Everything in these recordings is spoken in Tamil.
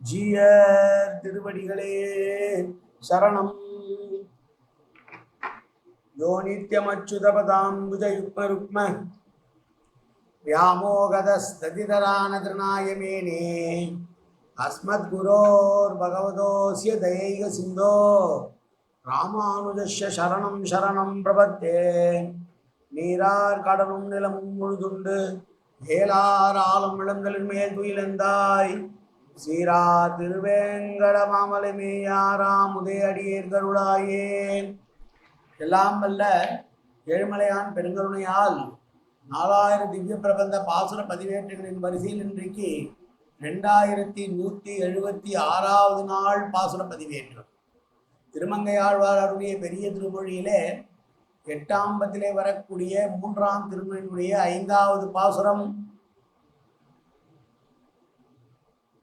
ஜீயர் திருவடிகளே சரணம் யோ நித்யமச்சுதபதாம்புஜயுக்ம ருக்ம व्यामोगदस्तदितरानतृणाय मेने अस्मद्गुरोर्भगवतोऽस्य दयैक सिन्धो ராமானுஜஸ்ய சரணம் சரணம் பிரபத்தே நீரார் கடலும் நிலமும் முழுதுண்டு ஏலார் ஆலம் இளங்களின் மேல் துயிலந்தாய் சீரா திருவேங்கட மாமலை மேயாராம் உதயடியேர் கருளாயே எல்லாம் வல்ல ஏழுமலையான் பெருங்கருணையால் நாலாயிரம் திவ்ய பிரபந்த பாசுர பதிவேற்றுகளின் வரிசையில் இன்றைக்கு ரெண்டாயிரத்தி நூற்றி எழுபத்தி ஆறாவது நாள் பாசுர பதிவேற்றம். திருமங்கையாழ்வார் அருளிய பெரிய திருமொழியிலே எட்டாம் பத்திலே வரக்கூடிய மூன்றாம் திருமொழியினுடைய ஐந்தாவது பாசுரம்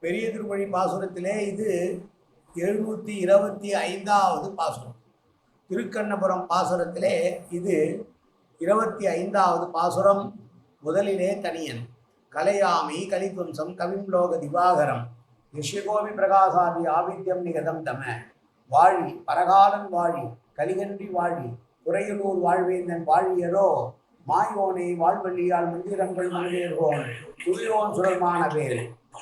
பெரிய திருமொழி பாசுரத்திலே இது எழுநூற்றி இருபத்தி ஐந்தாவது பாசுரம். திருக்கண்ணபுரம் பாசுரத்திலே இது இருபத்தி ஐந்தாவது பாசுரம். முதலிலே தனியன். கலையாமி கலித்வம்சம் கவிம்லோக திவாகரம். யஷ்யகோபி பிரகாசாதி ஆவித்யம் நிகதம் தம. வாழி பரகாலன் வாழி கலிகன்றி வாழி குறையலூர் வாழ்வேந்தன் வாழியரோ மாயோனை வாழ்வள்ளியால் மந்திரங்கள் மனதேர்வோன் துரியோன் சுரமானவே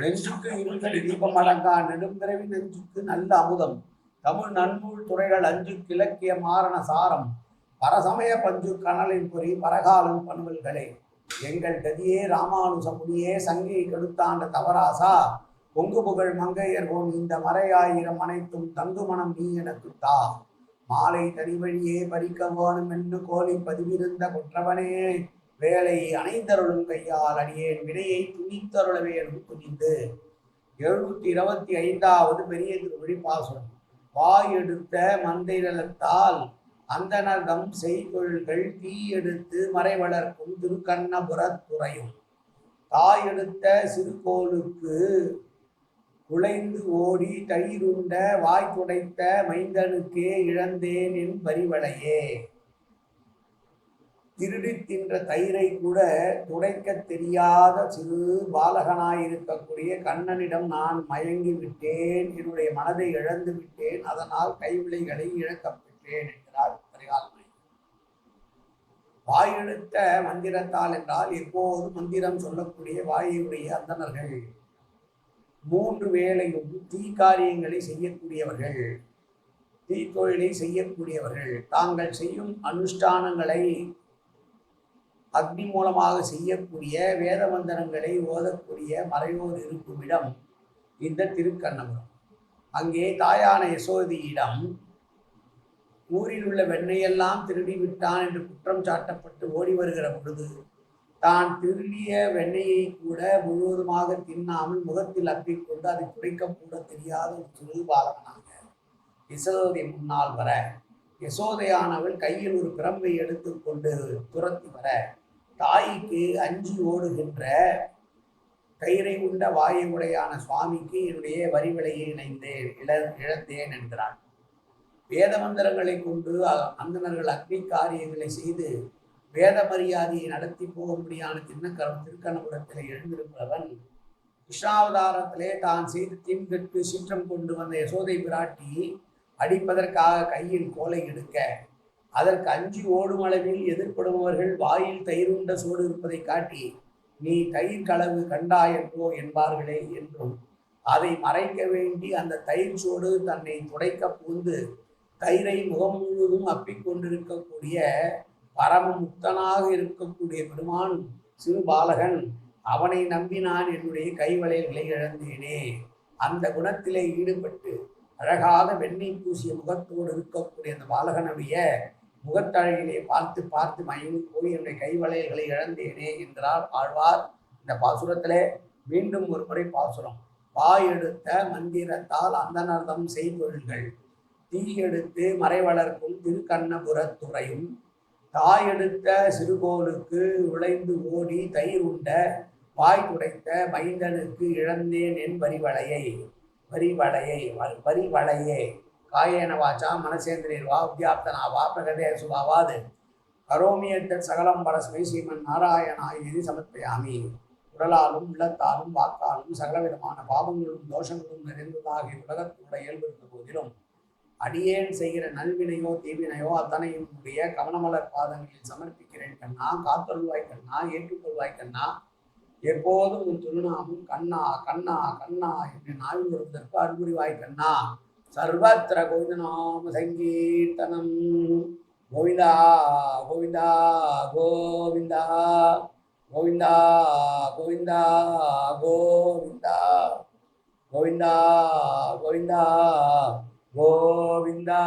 நெஞ்சுக்கு இருந்தடி தீபம் அடங்கா நெடும்பிறவி நெஞ்சுக்கு நல்ல அமுதம். தமிழ் நன்னூல் துறைகள் அஞ்சு கிழக்கிய மாரண சாரம். பரசமய பஞ்சு கனலின் பொறி பரகாலம் பண்பல்களே எங்கள் கதியே ராமானுசமுடியே சங்கை கெடுத்தாண்ட தவராசா. பொங்கு புகழ் மங்கையர்கோன் இந்த மறையாயிரம் அனைத்தும் தங்கு மனம் நீ எனக்கு தா. மாலை தனி வழியே பறிக்க வேணும் என்று கோலி பதிவிருந்த குற்றவனே. வேலை அணைந்தருளும் கையால் அடியேன் வினையை துணித்தருள வேணும் துணிந்து. எழுநூத்தி இருபத்தி ஐந்தாவது பெரிய திருவழி பாசுரம் வாய் எடுத்த மந்தை நலத்தால் அந்தனர்தம் செய்தொழில்கள் தீ எடுத்து மறை வளர்க்கும் திருக்கண்ணபுரத்துறையும் தாய் எடுத்த சிறுகோளுக்கு உழைந்து ஓடி தயிருண்ட வாய் துடைத்த மைந்தனுக்கே இழந்தேன் என் பரிவளையே திருடி தின்ற தயிரை கூட துடைக்க தெரியாத சிறு பாலகனாயிருக்கக்கூடிய கண்ணனிடம் நான் மயங்கி விட்டேன். என்னுடைய மனதை இழந்து விட்டேன். அதனால் கைவிளைகளை இழக்கப்பட்டேன் என்கிறார் பரிகாலமை வாயெழுத்த மந்திரத்தால் என்றால் எப்போது மந்திரம் சொல்லக்கூடிய வாயுடைய அந்தனர்கள் மூன்று வேளையும் தீ காரியங்களை செய்யக்கூடியவர்கள். தீத்தொழிலை செய்யக்கூடியவர்கள். தாங்கள் செய்யும் அனுஷ்டானங்களை அக்னி மூலமாக செய்யக்கூடிய வேத மந்திரங்களை ஓதக்கூடிய மறையோர் இருக்கும் இடம் இந்த திருக்கண்ணபுரம். அங்கே தாயான யசோதியிடம் ஊரில் உள்ள வெண்ணையெல்லாம் திருடி விட்டான் என்று குற்றம் சாட்டப்பட்டு ஓடி வருகிற பொழுது தான் திருடிய வெண்ணெயை கூட முழுவதுமாக தின்னாமல் முகத்தில் அப்பிக்கொண்டு அதை துடைக்க கூட தெரியாத ஒரு சிறு பாலகனாக. யசோதை முன்னால் வர யசோதையானவள் கையில் ஒரு பிரம்பை எடுத்துக்கொண்டு துரத்தி வர தாய்க்கு அஞ்சி ஓடுகின்ற கயிறை உண்ட வாயை உடையான சுவாமிக்கு என்னுடைய வரிவிலையை இணைந்தேன் இழ இழந்தேன் என்கிறான் வேத மந்திரங்களை கொண்டு அந்தணர்கள் அக்னி காரியங்களை செய்து வேத மரியாதையை நடத்தி போகும்படியான திண்ணக்கரம் திருக்கணபுரத்தில் எழுந்திருப்பவன் கிருஷ்ணாவதாரத்திலே தான் செய்து தீம்கட்டு சீற்றம் கொண்டு வந்த யசோதை பிராட்டி அடிப்பதற்காக கையில் கோலை எடுக்க அதற்கு அஞ்சு ஓடும் அளவில் எதிர்ப்படுபவர்கள் வாயில் தயிருண்ட சோடு இருப்பதை காட்டி நீ தயிர் களவு கண்டாயன்றோ என்பார்களே என்றும் அதை மறைக்க வேண்டி அந்த தயிர் சோடு தன்னை துடைக்க புகுந்து தயிரை முகம் முழுவதும் அப்பிக்கொண்டிருக்கக்கூடிய பரமமுக்தனாக இருக்கக்கூடிய பெருமான் சிறு பாலகன் அவனை நம்பி நான் என்னுடைய கைவளையல்களை இழந்தேனே. அந்த குணத்திலே ஈடுபட்டு அழகாத வெண்ணெய் பூசிய முகத்தோடு இருக்கக்கூடிய அந்த பாலகனுடைய முகத்தழகிலே பார்த்து பார்த்து மயங்கி போய் என்னுடைய கைவளையல்களை இழந்தேனே என்றால் ஆழ்வார் இந்த பாசுரத்திலே மீண்டும் ஒரு முறை பாசுரம். வாய் எடுத்த மந்திரத்தால் அந்தனர்தம் செய்தொழில்கள். எடுத்து மறைவளர்க்கும் திருக்கண்ணபுரத்துறையும் தாயெடுத்த சிறுகோலுக்கு உழைந்து ஓடி தயிர் உண்ட வாய் துடைத்த மைந்தனுக்கு இழந்தேன் என் வரிவளையை. வரிவளையை வ- வரிவளையே. காயேன வாச்சா மனசேந்திரியர் வா உத்தியாப்தனா வா பிரகதே சுபாவாது கரோமியத்தல் சகலம் பரஸ்மை ஸ்ரீமன் நாராயணாயதி சமர்ப்பயாமி. உடலாலும் உள்ளத்தாலும் வாக்காலும் சகலவிதமான பாவங்களும் தோஷங்களும் நிறைந்ததாகிய உலகத்துடைய இயல்பு இருந்த போதிலும் அடியேன் செய்கிற நல்வினையோ தீவினையோ அத்தனையும் உடைய கவனமலர் பாதங்களில் சமர்ப்பிக்கிறேன் கண்ணா. காத்தருள்வாய் கண்ணா ஏற்றுக்கொள்வாய் கண்ணா. எப்போதும் உன் திருநாமும் கண்ணா கண்ணா கண்ணா என்று நாள் வருவதற்கு அன்புரிவாய் கண்ணா. சர்வத்திர கோவிந்தநாம சங்கீர்த்தனம். கோவிந்தா கோவிந்தா கோவிந்தா. கோவிந்தா கோவிந்தா கோவிந்தா. கோவிந்தா கோவிந்தா. గోవిందా